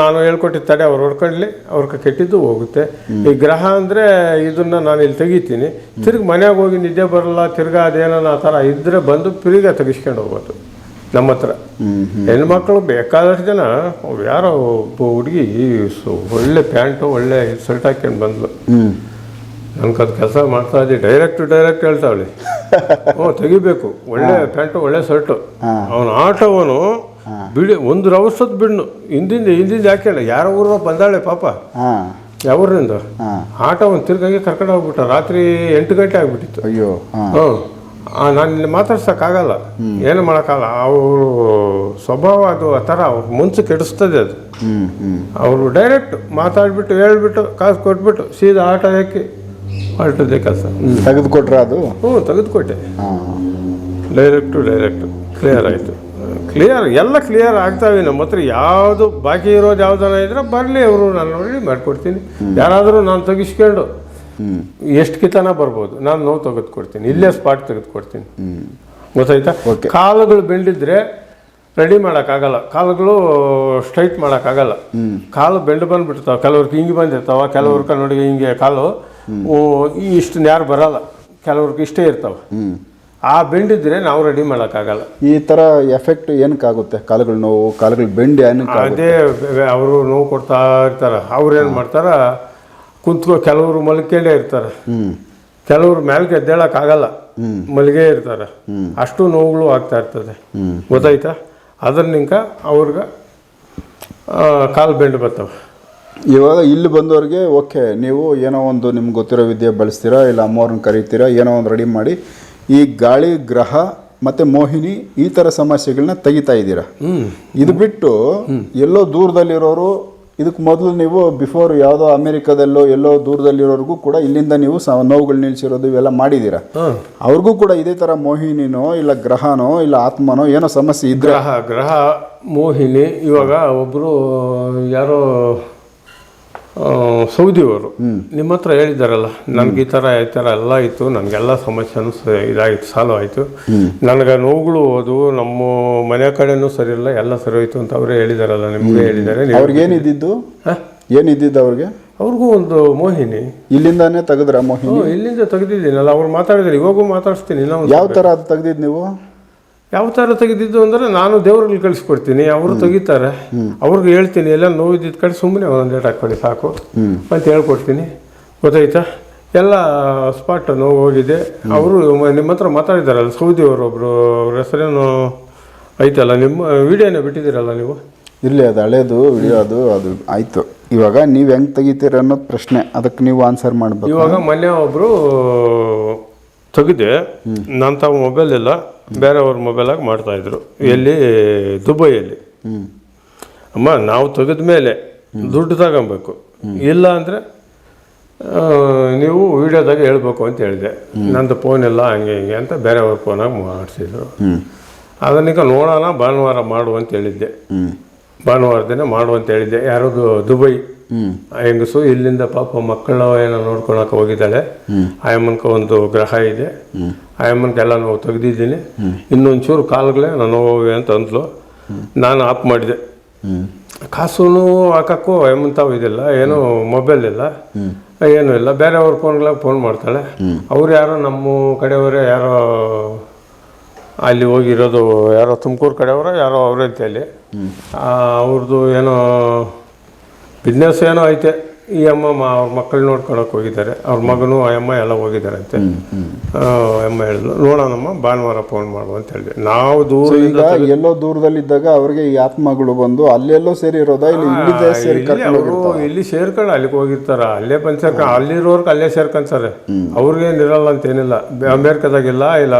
ನಾನು ಹೇಳ್ಕೊಟ್ಟಿದ್ದ ತಡೆ ಅವ್ರು ಹೊಡ್ಕೊಳ್ಳಿ ಅವ್ರ ಕೆಟ್ಟಿದ್ದು ಹೋಗುತ್ತೆ. ಈ ಗ್ರಹ ಅಂದರೆ ಇದನ್ನ ನಾನು ಇಲ್ಲಿ ತೆಗಿತೀನಿ. ತಿರ್ಗಿ ಮನೆಗೆ ಹೋಗಿ ನಿದ್ದೆ ಬರಲ್ಲ ತಿರ್ಗಾ ಅದೇನೋ ಆ ಥರ ಇದ್ದರೆ ಬಂದು ತಿರ್ಗಾ ತೆಗಿಸ್ಕೊಂಡು ಹೋಗೋದು ನಮ್ಮ ಹತ್ರ. ಹೆಣ್ಮಕ್ಳು ಬೇಕಾದಷ್ಟು ಜನ ಯಾರೋ ಒಬ್ಬ ಹುಡುಗಿ ಒಳ್ಳೆ ಪ್ಯಾಂಟು ಒಳ್ಳೆ ಶರ್ಟ್ ಹಾಕ್ಕೊಂಡು ಬಂದ್ಲು. ಅದು ಕೆಲಸ ಮಾಡ್ತಾ ಇದ್ದೆ. ಡೈರೆಕ್ಟ್ ಡೈರೆಕ್ಟ್ ಹೇಳ್ತಾವಳಿ ಓ ತೆಗಿಬೇಕು. ಒಳ್ಳೆ ಪ್ಯಾಂಟು ಒಳ್ಳೆ ಶರ್ಟು. ಅವನ ಆಟೋವನು ಬಿಡಿ ಒಂದು ರವಸದ್ ಬಿಡ್ನು ಹಿಂದಿಂದ ಹಿಂದಿಂದ ಯಾಕೆ ಯಾರ ಊರ ಬಂದಾಳೆ ಪಾಪ. ಹಾಂ. ಯಾವ್ರಿಂದ? ಆಟ ಒಂದು ತಿರ್ಗಾಗಿ ಕರ್ಕೊಂಡು ಹೋಗ್ಬಿಟ್ಟ ರಾತ್ರಿ ಎಂಟು ಗಂಟೆ ಆಗ್ಬಿಟ್ಟಿತ್ತು. ಅಯ್ಯೋ. ಹಾಂ. ಹ್ಞೂ ನಾನು ಇಲ್ಲಿ ಮಾತಾಡ್ಸೋಕ್ಕಾಗಲ್ಲ. ಏನು ಮಾಡೋಕ್ಕಾಗಲ್ಲ. ಅವರು ಸ್ವಭಾವ ಅದು ಆ ಥರ ಅವ್ರ ಮುಂಚೆ ಕೆಡಿಸ್ತದೆ ಅದು. ಅವರು ಡೈರೆಕ್ಟ್ ಮಾತಾಡ್ಬಿಟ್ಟು ಹೇಳ್ಬಿಟ್ಟು ಕಾಸು ಕೊಟ್ಬಿಟ್ಟು ಸೀದಾ ಆಟ ಹಾಕಿ ಹೊರಟದೆ ಕೆಲಸ. ತೆಗೆದುಕೊಟ್ರ ಅದು? ಹ್ಞೂ ತೆಗೆದುಕೊಟ್ಟೆ. ಡೈರೆಕ್ಟು ಡೈರೆಕ್ಟು ಕ್ಲಿಯರ್ ಆಯಿತು. ಕ್ಲಿಯರ್ ಎಲ್ಲ ಕ್ಲಿಯರ್ ಆಗ್ತಾವೆ. ನಮ್ಮ ಹತ್ರ ಯಾವುದು ಬಾಕಿ ಇರೋದು ಯಾವ್ದಾನ ಇದ್ರೆ ಬರಲಿ ಅವರು ನಾನು ನೋಡಿ ಮಾಡಿಕೊಡ್ತೀನಿ. ಯಾರಾದರೂ ನಾನು ತೆಗಿಸ್ಕೊಂಡು ಎಷ್ಟು ಕಿತನ ಬರ್ಬೋದು. ನಾನು ನೋವು ತೆಗೆದುಕೊಡ್ತೀನಿ. ಇಲ್ಲೇ ಸ್ಪಾಟ್ ತೆಗೆದುಕೊಡ್ತೀನಿ. ಗೊತ್ತಾಯ್ತಾ. ಕಾಲುಗಳು ಬೆಂಡಿದ್ರೆ ರೆಡಿ ಮಾಡೋಕ್ಕಾಗಲ್ಲ. ಕಾಲುಗಳು ಸ್ಟ್ರೈಟ್ ಮಾಡೋಕ್ಕಾಗಲ್ಲ. ಕಾಲು ಬೆಂಡು ಬಂದ್ಬಿಡ್ತಾವೆ. ಕೆಲವ್ರಿಗೆ ಹಿಂಗೆ ಬಂದಿರ್ತಾವ. ಕೆಲವ್ರಿಗೆ ನೋಡಿ ಹಿಂಗೆ ಕಾಲು ಇಷ್ಟು ನ್ಯಾರು ಬರಲ್ಲ. ಕೆಲವ್ರಿಗೆ ಇಷ್ಟೇ ಇರ್ತಾವೆ. ಆ ಬೆಂಡಿದ್ರೆ ನಾವು ರೆಡಿ ಮಾಡೋಕ್ಕಾಗಲ್ಲ. ಈ ಥರ ಎಫೆಕ್ಟ್ ಏನಕ್ಕಾಗುತ್ತೆ? ಕಾಲುಗಳು ನೋವು ಕಾಲುಗಳು ಬೆಂಡ್ ಏನಕ್ಕೆ ಅದೇ ಅವರು ನೋವು ಕೊಡ್ತಾ ಇರ್ತಾರೆ. ಅವ್ರು ಏನು ಮಾಡ್ತಾರೆ? ಕುಂತ್ಕೊ ಕೆಲವರು ಮಲ್ಕೊಂಡೇ ಇರ್ತಾರೆ. ಹ್ಞೂ ಕೆಲವರು ಮ್ಯಾಲ್ಗೆ ಎದ್ದೇಳಕ್ಕಾಗಲ್ಲ ಮಲ್ಗೇ ಇರ್ತಾರೆ. ಅಷ್ಟು ನೋವುಗಳು ಆಗ್ತಾ ಇರ್ತದೆ. ಹ್ಞೂ ಗೊತ್ತಾಯ್ತಾ? ನಿಂಕ ಅವ್ರಿಗೆ ಕಾಲು ಬೆಂಡು ಬರ್ತವೆ. ಇವಾಗ ಇಲ್ಲಿ ಬಂದವ್ರಿಗೆ ಓಕೆ ನೀವು ಏನೋ ಒಂದು ನಿಮ್ಗೆ ಗೊತ್ತಿರೋ ವಿದ್ಯೆ ಬಳಸ್ತೀರಾ? ಇಲ್ಲ ಅಮ್ಮವ್ರನ್ನ ಕರೀತೀರಾ? ಏನೋ ಒಂದು ರೆಡಿ ಮಾಡಿ ಈ ಗಾಳಿ ಗ್ರಹ ಮತ್ತು ಮೋಹಿನಿ ಈ ಥರ ಸಮಸ್ಯೆಗಳನ್ನ ತೆಗಿತಾ ಇದ್ದೀರಾ? ಇದು ಬಿಟ್ಟು ಎಲ್ಲೋ ದೂರದಲ್ಲಿರೋರು ಇದಕ್ಕೆ ಮೊದಲು ನೀವು ಬಿಫೋರ್ ಯಾವುದೋ ಅಮೆರಿಕದಲ್ಲೋ ಎಲ್ಲೋ ದೂರದಲ್ಲಿರೋರ್ಗೂ ಕೂಡ ಇಲ್ಲಿಂದ ನೀವು ನೋವುಗಳು ನಿಲ್ಸಿರೋದು ಇವೆಲ್ಲ ಮಾಡಿದ್ದೀರಾ? ಹಾಂ. ಅವ್ರಿಗೂ ಕೂಡ ಇದೇ ಥರ ಮೋಹಿನಿನೋ ಇಲ್ಲ ಗ್ರಹನೋ ಇಲ್ಲ ಆತ್ಮನೋ ಏನೋ ಸಮಸ್ಯೆ ಇದ್ರೆ? ಗ್ರಹ ಗ್ರಹ ಮೋಹಿನಿ ಇವಾಗ ಒಬ್ಬರು ಯಾರೋ ಸೌದಿಯವರು ನಿಮ್ಮ ಹತ್ರ ಹೇಳಿದಾರಲ್ಲ ನನಗೆ ಈ ಥರ ಈ ಥರ ಎಲ್ಲ ಇತ್ತು ನನಗೆಲ್ಲ ಸಮಸ್ಯೆನೂ ಇದಾಯಿತು ಸಾಲ್ವ್ ಆಯಿತು. ನನಗೆ ನೋವುಗಳು ಹೋದು ನಮ್ಮ ಮನೆ ಕಡೆನೂ ಸರಿ ಇಲ್ಲ ಎಲ್ಲ ಸರಿ ಹೋಯ್ತು ಅಂತ ಅವರೇ ಹೇಳಿದಾರಲ್ಲ ನಿಮಗೆ ಹೇಳಿದ್ದಾರೆ ಅವ್ರಿಗೆ ಏನಿದ್ದು ಹಾಂ? ಏನಿದ್ದಿದ್ದು ಅವ್ರಿಗೆ? ಅವ್ರಿಗೂ ಒಂದು ಮೋಹಿನಿ. ಇಲ್ಲಿಂದಾನೇ ತೆಗೆದ್ರ ಮೋಹಿನಿ? ಇಲ್ಲಿಂದ ತೆಗೆದಿದ್ದೀನಲ್ಲ ಅವ್ರು ಮಾತಾಡಿದ್ರೆ ಇವಾಗೂ ಮಾತಾಡಿಸ್ತೀನಿ ಯಾವ ಥರ ಅದು ತೆಗ್ದಿದ್ದು ನೀವು? ಯಾವ ಥರ ತೆಗೆದಿದ್ದು ಅಂದರೆ ನಾನು ದೇವ್ರಿಗೆ ಕಳಿಸ್ಕೊಡ್ತೀನಿ ಅವರು ತೆಗಿತಾರೆ. ಅವ್ರಿಗೆ ಹೇಳ್ತೀನಿ ಎಲ್ಲ ನೋವಿದ್ದಿದ್ದ ಕಡೆ ಸುಮ್ಮನೆ ಒಂದೊಂದು ಡೇಟ್ ಹಾಕ್ಕೊಳ್ಳಿ ಸಾಕು ಅಂತ ಹೇಳ್ಕೊಡ್ತೀನಿ. ಗೊತ್ತಾಯ್ತಾ? ಎಲ್ಲ ಸ್ಪಾಟ್ ನೋವು ಹೋಗಿದೆ. ಅವರು ನಿಮ್ಮ ಹತ್ರ ಮಾತಾಡಿದಾರಲ್ಲ ಸೌದಿಯವರೊಬ್ಬರು ಅವ್ರ ಹೆಸರೇನು ಐತಲ್ಲ ನಿಮ್ಮ ವಿಡಿಯೋನೇ ಬಿಟ್ಟಿದ್ದೀರಲ್ಲ ನೀವು? ಇರಲಿ ಅದು ಹಳೇದು ವಿಡಿಯೋ ಅದು ಅದು ಆಯಿತು. ಇವಾಗ ನೀವು ಹೆಂಗೆ ತೆಗಿತೀರ ಅನ್ನೋದು ಪ್ರಶ್ನೆ ಅದಕ್ಕೆ ನೀವು ಆನ್ಸರ್ ಮಾಡಬೇಕು. ಇವಾಗ ಮೊನ್ನೆ ಒಬ್ಬರು ತೆಗೆದೆ ನನ್ನ ತಾವು ಮೊಬೈಲ್ ಇಲ್ಲ ಬೇರೆಯವ್ರ ಮೊಬೈಲಾಗಿ ಮಾಡ್ತಾಯಿದ್ರು ಎಲ್ಲಿ? ದುಬೈಯಲ್ಲಿ. ಅಮ್ಮ, ನಾವು ತೆಗೆದ ಮೇಲೆ ದುಡ್ಡು ತಗೊಬೇಕು. ಇಲ್ಲ ಅಂದರೆ ನೀವು ವಿಡಿಯೋದಾಗ ಹೇಳ್ಬೇಕು ಅಂತ ಹೇಳಿದೆ. ನಂದು ಫೋನ್ ಇಲ್ಲ ಹಂಗೆ ಹಿಂಗೆ ಅಂತ ಬೇರೆಯವ್ರ ಫೋನಾಗಿ ಮಾಡಿಸಿದ್ರು. ಅದನ್ನ ಅದನ್ನೀಗ ನೋಡೋಣ, ಭಾನುವಾರ ಮಾಡು ಅಂತ ಹೇಳಿದ್ದೆ. ಭಾನುವಾರ ದಿನ ಮಾಡು ಅಂತ ಹೇಳಿದ್ದೆ. ಯಾರು ದುಬೈ ಹೆಂಗಸು ಇಲ್ಲಿಂದ ಪಾಪ ಮಕ್ಕಳ ಏನೋ ನೋಡ್ಕೊಳಕ್ಕೆ ಹೋಗಿದ್ದಾಳೆ. ಆಯಮ್ಮನ್ಕ ಒಂದು ಗ್ರಹ ಇದೆ. ಆಯಮ್ಮನ್ಗೆಲ್ಲ ನಾವು ತೆಗ್ದಿದ್ದೀನಿ. ಇನ್ನೊಂಚೂರು ಕಾಲುಗಳೇ ನಾನು ಹೋಗಿ ಅಂತ ಅಂದ್ಲು. ನಾನು ಆಪ್ ಮಾಡಿದೆ. ಕಾಸೂನು ಕಾಸು ಹಾಕಕ್ಕೂ ತಾವು ಇದಿಲ್ಲ. ಏನು ಮೊಬೈಲ್ ಇಲ್ಲ. ಏನೂ ಇಲ್ಲ. ಬೇರೆಯವ್ರ ಫೋನ್ಗಳಾಗ ಫೋನ್ ಮಾಡ್ತಾಳೆ. ಅವ್ರು ಯಾರೋ ನಮ್ಮ ಕಡೆಯವರೇ ಯಾರೋ ಅಲ್ಲಿ ಹೋಗಿರೋದು ಯಾರೋ ತುಮಕೂರು ಕಡೆಯವರ ಯಾರೋ ಅವರಂತೆ ಅಂತ ಅಲ್ಲಿ ಅವ್ರದ್ದು ಏನೋ ಬಿಸ್ನೆಸ್ ಏನೋ ಐತೆ. ಈ ಅಮ್ಮ ಅವ್ರ ಮಕ್ಕಳು ನೋಡ್ಕೊಳಕ್ಕೆ ಹೋಗಿದ್ದಾರೆ. ಅವ್ರ ಮಗನು ಆ ಅಮ್ಮ ಎಲ್ಲ ಹೋಗಿದ್ದಾರಂತೆ. ಆ, ಅಮ್ಮ ಹೇಳಿದ್ರು ನೋಡೋಣಮ್ಮ ಭಾನುವಾರ ಫೋನ್ ಮಾಡು ಅಂತ ಹೇಳಿದ್ವಿ ನಾವು ದೂರ ಈಗ ಎಲ್ಲೋ ದೂರದಲ್ಲಿದ್ದಾಗ ಅವ್ರಿಗೆ ಈ ಆತ್ಮಗಳು ಬಂದು ಅಲ್ಲೆಲ್ಲೋ ಸೇರಿ ಇಲ್ಲಿ ಇಲ್ಲ ಸೇರ್ಕೊಂಡು ಅಲ್ಲಿಗೆ ಹೋಗಿರ್ತಾರ. ಅಲ್ಲೇ ಪಂಚಕ ಅಲ್ಲಿರೋರ್ಗೆ ಅಲ್ಲೇ ಸೇರ್ಕೊಂತಾರೆ. ಅವ್ರಿಗೇನಿರಲ್ಲ ಅಂತೇನಿಲ್ಲ. ಅಂತ ಅಮೇರಿಕದಾಗಿಲ್ಲ ಇಲ್ಲ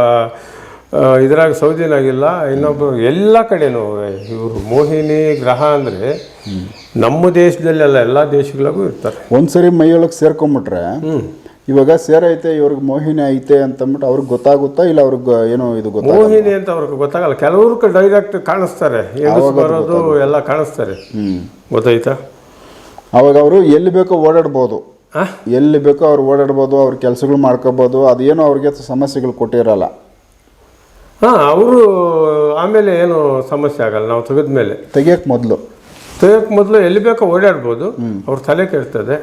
ಇದ್ರಾಗ ಸೌದಿನಾಗಿಲ್ಲ ಇನ್ನೊಬ್ಬರು ಎಲ್ಲ ಕಡೆನೂ ಇವರು ಮೋಹಿನಿ ಗ್ರಹ ಅಂದರೆ ನಮ್ಮ ದೇಶದಲ್ಲೆಲ್ಲ ಎಲ್ಲ ದೇಶಗಳಿಗೂ ಇರ್ತಾರೆ. ಒಂದ್ಸರಿ ಮೈಯೊಳಗೆ ಸೇರ್ಕೊಂಬಿಟ್ರೆ ಇವಾಗ ಸೇರೈತೆ ಇವ್ರಿಗೆ ಮೋಹಿನಿ ಐತೆ ಅಂತಂದ್ಬಿಟ್ಟು ಅವ್ರಿಗೆ ಗೊತ್ತಾಗುತ್ತಾ ಇಲ್ಲ ಅವ್ರಿಗೆ ಏನೋ ಇದು ಗೊತ್ತಾ ಮೋಹಿನಿ ಅಂತ ಅವ್ರಿಗೆ ಗೊತ್ತಾಗಲ್ಲ. ಕೆಲವ್ರಿಗೆ ಡೈರೆಕ್ಟ್ ಕಾಣಿಸ್ತಾರೆ. ಹೆಂಗಸ್ ಬರೋದು ಎಲ್ಲ ಕಾಣಿಸ್ತಾರೆ. ಗೊತ್ತಾಯ್ತಾ? ಅವಾಗ ಅವರು ಎಲ್ಲಿ ಬೇಕೋ ಓಡಾಡ್ಬೋದು? ಎಲ್ಲಿ ಬೇಕೋ ಅವ್ರು ಓಡಾಡ್ಬೋದು ಅವ್ರ ಕೆಲಸಗಳು ಮಾಡ್ಕೋಬೋದು ಅದೇನೋ ಅವ್ರಿಗೆ ಸಮಸ್ಯೆಗಳು ಕೊಟ್ಟಿರಲ್ಲ. ಹಾಂ ಅವರು ಆಮೇಲೆ ಏನು ಸಮಸ್ಯೆ ಆಗಲ್ಲ ನಾವು ತೆಗೆದ ಮೇಲೆ. ತೆಗಿಯೋಕೆ ಮೊದಲು. ತೆಗಿಯೋಕೆ ಮೊದಲು ಎಲ್ಲಿ ಬೇಕೋ ಓಡಾಡ್ಬೋದು ಅವ್ರ ತಲೆ ಕೆಡ್ತದೆ.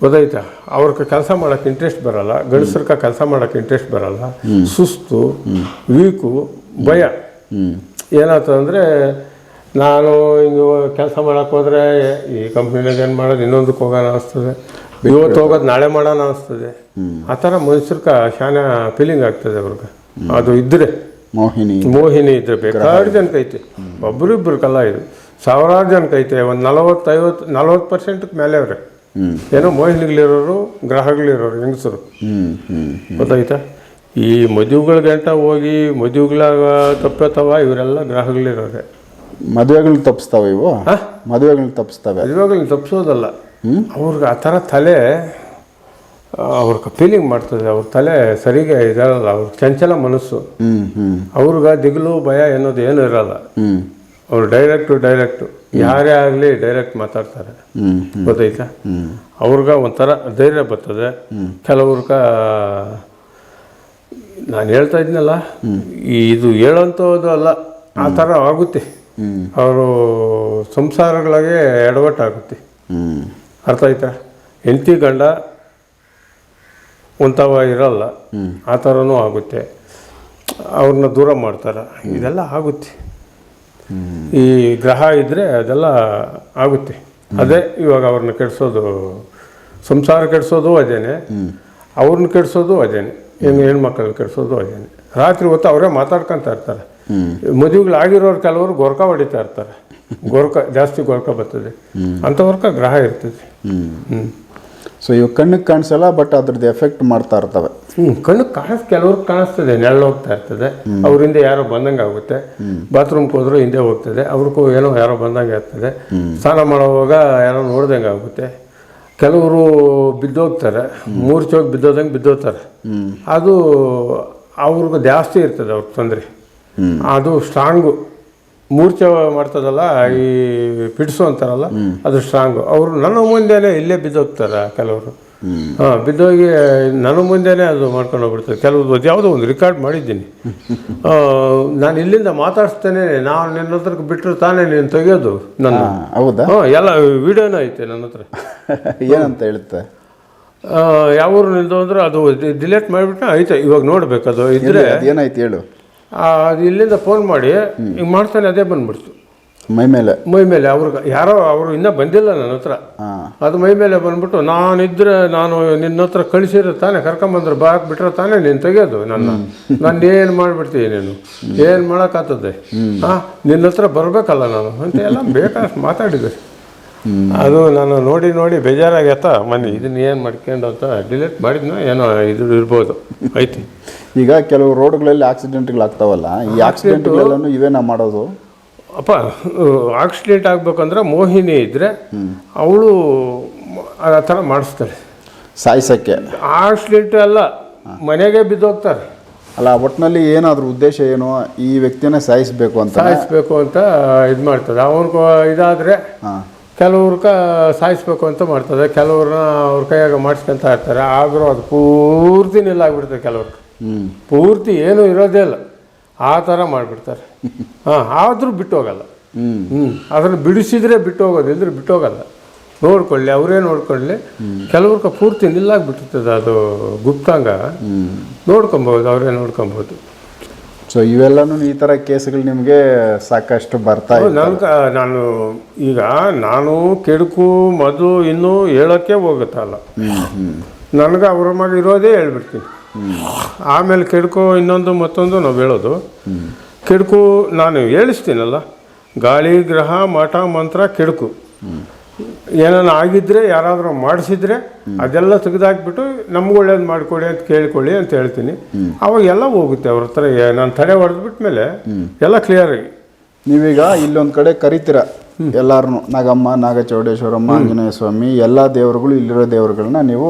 ಗೊತ್ತಾಯ್ತಾ? ಅವ್ರಿಗೆ ಕೆಲಸ ಮಾಡೋಕೆ ಇಂಟ್ರೆಸ್ಟ್ ಬರಲ್ಲ ಗಂಡಸ್ರಕ ಕೆಲಸ ಮಾಡೋಕೆ ಇಂಟ್ರೆಸ್ಟ್ ಬರಲ್ಲ ಸುಸ್ತು ವೀಕು ಭಯ. ಹ್ಞೂ ಏನಾಗ್ತದಂದರೆ ನಾನು ಹಿಂಗೆ ಕೆಲಸ ಮಾಡೋಕೆ ಹೋದರೆ ಈ ಕಂಪ್ನಿನಾಗ ಏನು ಮಾಡೋದು ಇನ್ನೊಂದಕ್ಕೆ ಹೋಗೋಣ ಅನಿಸ್ತದೆ. ಇವತ್ತು ಹೋಗೋದು ನಾಳೆ ಮಾಡೋಣ ಅನಿಸ್ತದೆ. ಆ ಥರ ಮನುಷ್ಯರ್ಕ ಶಾನೆ ಫೀಲಿಂಗ್ ಆಗ್ತದೆ ಅವ್ರಿಗೆ. ಅದು ಇದ್ರೆ. ಮೋಹಿನಿ ಮೋಹಿನಿ ಇದ್ರೆ ಬೇಕಾರು ಜನಕ್ಕೆ ಐತೆ ಒಬ್ರಿಬ್ರು ಕಲ್ಲ ಇದು. ಸಾವಿರಾರು ಜನಕ್ಕೆ ಐತೆ ಒಂದು ನಲವತ್ತು ಐವತ್ತು ನಲವತ್ತು ಪರ್ಸೆಂಟ್ ಮೇಲೆ ಅವ್ರೆ. ಏನೋ ಮೋಹಿನಿಗಳಿರೋರು ಗ್ರಹಗಳಿರೋರು ಹೆಂಗಸರು. ಗೊತ್ತಾಯ್ತಾ? ಈ ಮದುವೆಗಳ ಗಂಟ ಹೋಗಿ ಮದುವೆಗಳಾಗ ತಪ್ಪತ್ತವ ಇವರೆಲ್ಲ ಗ್ರಹಗಳಿರೋರೆ. ಮದುವೆಗಳು ತಪ್ಪಿಸ್ತಾವ ಇವು? ಹಾ? ಮದುವೆಗಳು ತಪ್ಪಿಸ್ತವೆ ಮದುವೆಗಳನ್ನ ತಪ್ಪಿಸೋದಲ್ಲ ಅವ್ರಿಗೆ ಆ ಥರ ತಲೆ ಅವ್ರಿಗೆ ಫೀಲಿಂಗ್ ಮಾಡ್ತದೆ. ಅವ್ರ ತಲೆ ಸರಿಗೆ ಇದಾರಲ್ಲ ಅವ್ರ ಚಂಚಲ ಮನಸ್ಸು. ಅವ್ರಿಗ ದಿಗಿಲು ಭಯ ಅನ್ನೋದು ಏನು ಇರಲ್ಲ. ಅವ್ರು ಡೈರೆಕ್ಟು ಡೈರೆಕ್ಟು ಯಾರೇ ಆಗಲಿ ಡೈರೆಕ್ಟ್ ಮಾತಾಡ್ತಾರೆ. ಗೊತ್ತಾಯ್ತಾ? ಅವ್ರಿಗೆ ಒಂಥರ ಧೈರ್ಯ ಬರ್ತದೆ. ಕೆಲವ್ರಗ ನಾನು ಹೇಳ್ತಾ ಇದ್ನಲ್ಲ ಇದು ಹೇಳೋಂಥದ್ದು ಅಲ್ಲ ಆ ಥರ ಆಗುತ್ತೆ. ಅವರು ಸಂಸಾರಗಳಾಗೆ ಎಡವಟ್ಟಾಗುತ್ತೆ. ಅರ್ಥ ಆಯ್ತಾ? ಹೆಂಡತಿ ಗಂಡ ಒಂಥವ ಇರಲ್ಲ. ಆ ಥರನೂ ಆಗುತ್ತೆ. ಅವ್ರನ್ನ ದೂರ ಮಾಡ್ತಾರೆ. ಇದೆಲ್ಲ ಆಗುತ್ತೆ. ಈ ಗ್ರಹ ಇದ್ದರೆ ಅದೆಲ್ಲ ಆಗುತ್ತೆ. ಅದೇ ಇವಾಗ ಅವ್ರನ್ನ ಕೆಡಿಸೋದು ಸಂಸಾರ ಕೆಡಿಸೋದು ಅದೇನೆ. ಅವ್ರನ್ನ ಕೆಡಿಸೋದು ಅದೇನೆ. ಹೆಣ್ಣು ಹೆಣ್ಮಕ್ಳನ್ನ ಕೆಡಿಸೋದು ಅದೇನೆ. ರಾತ್ರಿ ಹೊತ್ತು ಅವರೇ ಮಾತಾಡ್ಕೊಂತ ಇರ್ತಾರೆ. ಮದುವೆಗಳಾಗಿರೋರು ಕೆಲವರು ಗೊರ್ಕ ಹೊಡಿತಾ ಇರ್ತಾರೆ. (laughs) ಗೊರ್ಕ ಜಾಸ್ತಿ ಗೊರ್ಕ ಬರ್ತದೆ. ಅಂಥವ್ರಕ ಗ್ರಹ ಇರ್ತದೆ. ಹ್ಞೂ ಸೊ ಇವು ಕಣ್ಣಿಗೆ ಕಾಣಿಸಲ್ಲ ಬಟ್ ಅದ್ರದ್ದು ಎಫೆಕ್ಟ್ ಮಾಡ್ತಾ ಇರ್ತವೆ. ಹ್ಞೂ ಕಣ್ಣು ಕಾಣಿಸ್ ಕೆಲವ್ರಿಗೆ ಕಾಣಿಸ್ತದೆ ನೆರಳು ಹೋಗ್ತಾ ಇರ್ತದೆ. ಅವರಿಂದ ಯಾರೋ ಬಂದಂಗೆ ಆಗುತ್ತೆ. ಬಾತ್ರೂಮ್ಗೆ ಹೋದ್ರು ಹಿಂದೆ ಹೋಗ್ತದೆ ಅವ್ರಿಗೂ ಏನೋ ಯಾರೋ ಬಂದಂಗೆ ಆಗ್ತದೆ. ಸ್ನಾನ ಮಾಡುವಾಗ ಯಾರೋ ನೋಡ್ದಂಗೆ ಆಗುತ್ತೆ. ಕೆಲವರು ಬಿದ್ದೋಗ್ತಾರೆ ಮೂರ್ಚೋಗಿ ಬಿದ್ದೋದಂಗೆ ಬಿದ್ದೋಗ್ತಾರೆ. ಅದು ಅವ್ರಿಗೆ ಜಾಸ್ತಿ ಇರ್ತದೆ ಅವ್ರ ತೊಂದರೆ. ಅದು ಸ್ಟ್ರಾಂಗು. ಮೂರ್ಛೆ ಮಾಡ್ತದಲ್ಲ ಈ ಪಿಡ್ಸು ಅಂತಾರಲ್ಲ ಅದು ಸ್ಟ್ರಾಂಗು ಅವರು ನನ್ನ ಮುಂದೆನೆ ಇಲ್ಲೇ ಬಿದ್ದೋಗ್ತಾರೆ ಕೆಲವರು. ಹಾಂ ಬಿದ್ದೋಗಿ ನನ್ನ ಮುಂದೆನೇ ಅದು ಮಾಡ್ಕೊಂಡು ಹೋಗ್ಬಿಡ್ತಾರೆ. ಕೆಲವ್ರು ಅದು ಯಾವುದೋ ಒಂದು ರೆಕಾರ್ಡ್ ಮಾಡಿದ್ದೀನಿ. (laughs) ನಾನು ಇಲ್ಲಿಂದ ಮಾತಾಡ್ಸ್ತೇನೆ ನಾನು ನಿನ್ನ ಹತ್ರ ಬಿಟ್ಟರು ತಾನೇ ನೀನು ತೆಗೆಯೋದು ನನ್ನ. ಹೌದಾ? ಹಾಂ ಎಲ್ಲ ವಿಡಿಯೋನೂ ಐತೆ ನನ್ನ ಹತ್ರ. (laughs) ಏನಂತ ಹೇಳುತ್ತೆ ಯಾವ ಊರು ನಿಂದು ಅಂದ್ರೆ ಅದು ಡಿಲೇಟ್ ಮಾಡಿಬಿಟ್ಟು ಐತೆ ಇವಾಗ ನೋಡ್ಬೇಕು ಅದು ಇದ್ರೆ. ಏನಾಯ್ತು ಹೇಳು. ಅದು ಇಲ್ಲಿಂದ ಫೋನ್ ಮಾಡಿ ಹಿಂಗೆ ಮಾಡ್ತಾನೆ ಅದೇ ಬಂದ್ಬಿಡ್ತು. ಮೈ ಮೇಲೆ? ಮೈ ಮೇಲೆ ಅವ್ರಿಗೆ ಯಾರೋ ಅವರು ಇನ್ನೂ ಬಂದಿಲ್ಲ ನನ್ನ ಹತ್ರ. ಅದು ಮೈ ಮೇಲೆ ಬಂದ್ಬಿಟ್ಟು ನಾನಿದ್ರೆ ನಾನು ನಿನ್ನ ಹತ್ರ ಕಳಿಸಿರೋ ತಾನೇ ಕರ್ಕೊಂಬಂದ್ರೆ ಬಾ ಬಿಟ್ರೆ ತಾನೇ ನೀನು ತೆಗೆಯೋದು ನನ್ನ. ನಾನು ಏನು ಮಾಡಿಬಿಡ್ತೀನಿ ನೀನು? ಏನು ಮಾಡೋಕ್ಕಾಗ್ತದೆ ಹಾಂ ನಿನ್ನ ಹತ್ರ ಬರಬೇಕಲ್ಲ ನಾನು ಅಂತ ಎಲ್ಲ ಬೇಕಾದಷ್ಟು ಮಾತಾಡಿದೆ. ಅದು ನಾನು ನೋಡಿ ನೋಡಿ ಬೇಜಾರಾಗ್ಯತ್ತ ಮನೆ ಇದನ್ನ ಏನು ಮಾಡ್ಕೊಂಡು ಅಂತ ಡಿಲೀಟ್ ಮಾಡಿದ್ನ ಏನೋ ಇದು ಇರ್ಬೋದು ಐತಿ. ಈಗ ಕೆಲವು ರೋಡ್ಗಳಲ್ಲಿ ಆಕ್ಸಿಡೆಂಟ್ಗಳಾಗ್ತಾವಲ್ಲ ಈ ಆಕ್ಸಿಡೆಂಟ್ಗಳೆಲ್ಲನೂ ಇವೇ ನಾವು ಮಾಡೋದು? ಅಪ್ಪ ಆಕ್ಸಿಡೆಂಟ್ ಆಗ್ಬೇಕಂದ್ರೆ ಮೋಹಿನಿ ಇದ್ದರೆ ಅವಳು ಆ ಥರ ಮಾಡಿಸ್ತಾರೆ. ಸಾಯಿಸಕ್ಕೆ? ಆಕ್ಸಿಡೆಂಟ್ ಅಲ್ಲ ಮನೆಗೆ ಬಿದ್ದೋಗ್ತಾರೆ. ಅಲ್ಲ ಒಟ್ಟಿನಲ್ಲಿ ಏನಾದರೂ ಉದ್ದೇಶ ಏನು? ಈ ವ್ಯಕ್ತಿನ ಸಾಯಿಸ್ಬೇಕು ಅಂತ ಸಾಯಿಸ್ಬೇಕು ಅಂತ ಇದು ಮಾಡ್ತದೆ. ಅವ್ರಿಗೆ ಇದಾದರೆ ಕೆಲವ್ರ ಕೆಲವ್ರಕ ಸಾಯಿಸ್ಬೇಕು ಅಂತ ಮಾಡ್ತದೆ. ಕೆಲವ್ರನ್ನ ಅವ್ರ ಕೈಯಾಗ ಮಾಡಿಸ್ಕೊಂತ ಇರ್ತಾರೆ. ಆದರೂ ಅದು ಪೂರ್ತಿ ನಿಲ್ಲಾಗ್ಬಿಡ್ತದೆ ಕೆಲವ್ರಿಗೆ. ಪೂರ್ತಿ ಏನೂ ಇರೋದೇ ಇಲ್ಲ. ಆ ಥರ ಮಾಡಿಬಿಡ್ತಾರೆ. (laughs) ಹಾಂ ಆದರೂ ಬಿಟ್ಟು ಹೋಗಲ್ಲ ಹ್ಞೂ ಹ್ಞೂ ಅದನ್ನು ಬಿಡಿಸಿದ್ರೆ ಬಿಟ್ಟು ಹೋಗೋದು ಇಲ್ಲದ್ರೆ ಬಿಟ್ಟು ಹೋಗಲ್ಲ ನೋಡ್ಕೊಳ್ಳಿ ಅವರೇ ನೋಡ್ಕೊಳ್ಳಿ. ಕೆಲವ್ರಿಗೆ ಪೂರ್ತಿ ನಿಲ್ಲಾಗ್ಬಿಟ್ಟಿರ್ತದೆ ಅದು ಗುಪ್ತಾಂಗ. ನೋಡ್ಕೊಬೋದು ಅವರೇ ನೋಡ್ಕೊಬೋದು ಸೊ ಇವೆಲ್ಲನೂ ಈ ಥರ ಕೇಸ್ಗಳು ನಿಮಗೆ ಸಾಕಷ್ಟು ಬರ್ತಾ ಇದೆ ನನ್ಗೆ ನಾನು ಈಗ ನಾನು ಕೆಡುಕು ಮದು ಇನ್ನೂ ಹೇಳೋಕ್ಕೆ ಹೋಗುತ್ತಲ್ಲ. ನನಗೆ ಅವ್ರ ಮಗ ಇರೋದೇ ಹೇಳ್ಬಿಡ್ತೀನಿ. ಆಮೇಲೆ ಕೆಡುಕು ಇನ್ನೊಂದು ಮತ್ತೊಂದು ನಾವು ಹೇಳೋದು. ಕೆಡುಕು ನಾನು ಹೇಳಿಸ್ತೀನಲ್ಲ, ಗಾಳಿ, ಗ್ರಹ, ಮಠ, ಮಂತ್ರ, ಕೆಡುಕು. ಏನಾನ ಆಗಿದ್ರೆ, ಯಾರಾದರೂ ಮಾಡಿಸಿದ್ರೆ ಅದೆಲ್ಲ ತೆಗೆದಾಕ್ಬಿಟ್ಟು ನಮ್ಗೆ ಒಳ್ಳೇದು ಮಾಡಿಕೊಡಿ ಅಂತ ಕೇಳಿಕೊಳ್ಳಿ ಅಂತ ಹೇಳ್ತೀನಿ. ಅವಾಗ ಎಲ್ಲ ಹೋಗುತ್ತೆ ಅವ್ರ ಹತ್ರ ನಾನು ತಡೆ ಹೊಡೆದ್ಬಿಟ್ಮೇಲೆ ಎಲ್ಲ ಕ್ಲಿಯರ್ ಆಗಿ. ನೀವೀಗ ಇಲ್ಲೊಂದು ಕಡೆ ಕರಿತೀರ. ಎಲ್ಲಾರನು ನಾಗಮ್ಮ ನಾಗ ಚೌಡೇಶ್ವರಮ್ಮ ಆಂಜನೇಯ ಸ್ವಾಮಿ ಎಲ್ಲ ದೇವರುಗಳು ಇಲ್ಲಿರೋ ದೇವರುಗಳನ್ನ ನೀವು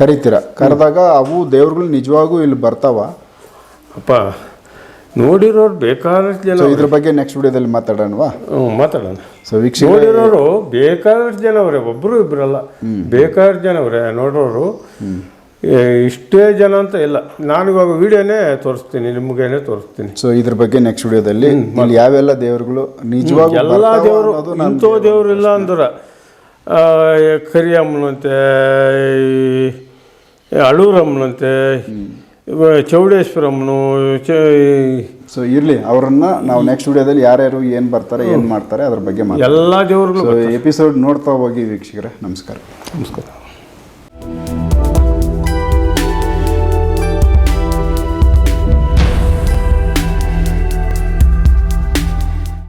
ಕರಿತೀರ. ಕರೆದಾಗ ಅವು ದೇವರುಗಳು ನಿಜವಾಗೂ ಇಲ್ಲಿ ಬರ್ತಾವ? ಅಪ್ಪ ನೋಡಿರೋರು ಬೇಕಾದಷ್ಟು ಜನ ಸೊ ಇದ್ರ ಬಗ್ಗೆ ನೆಕ್ಸ್ಟ್ ವಿಡಿಯೋದಲ್ಲಿ ಮಾತಾಡೋಣವಾ? ಮಾತಾಡೋಣ. ಸೊ ವೀಕ್ಷಕ ನೋಡಿರೋರು ಬೇಕಾದಷ್ಟು ಜನ ಅವರೇ ಒಬ್ಬರು ಇಬ್ಬರಲ್ಲ ಬೇಕಾದಷ್ಟು ಜನ ಅವರೇ ನೋಡೋರು ಇಷ್ಟೇ ಜನ ಅಂತ ಇಲ್ಲ. ನಾನು ಇವಾಗ ವಿಡಿಯೋನೇ ತೋರಿಸ್ತೀನಿ ನಿಮಗೇನೆ ತೋರಿಸ್ತೀನಿ. ಸೊ ಇದ್ರ ಬಗ್ಗೆ ನೆಕ್ಸ್ಟ್ ವಿಡಿಯೋದಲ್ಲಿ ಯಾವೆಲ್ಲ ದೇವರುಗಳು ನಿಜವಾಗಿ ಎಲ್ಲ ದೇವರು ಇಂಥ ದೇವರು ಇಲ್ಲ ಅಂದ್ರೆ. ಕರಿಯಮ್ಮನಂತೆ ಅಳೂರಮ್ಮನಂತೆ ಚೌಡೇಶ್ವರಮ್ಮನು ಸೊ ಇರಲಿ ಅವರನ್ನ ನಾವು ನೆಕ್ಸ್ಟ್ ವಿಡಿಯೋದಲ್ಲಿ ಯಾರ್ಯಾರು ಏನು ಬರ್ತಾರೆ ಏನು ಮಾಡ್ತಾರೆ ಅದ್ರ ಬಗ್ಗೆ ಎಲ್ಲ ದೇವರುಗಳು ಎಪಿಸೋಡ್ ನೋಡ್ತಾ ಹೋಗಿ ವೀಕ್ಷಕರೇ ನಮಸ್ಕಾರ. ನಮಸ್ಕಾರ.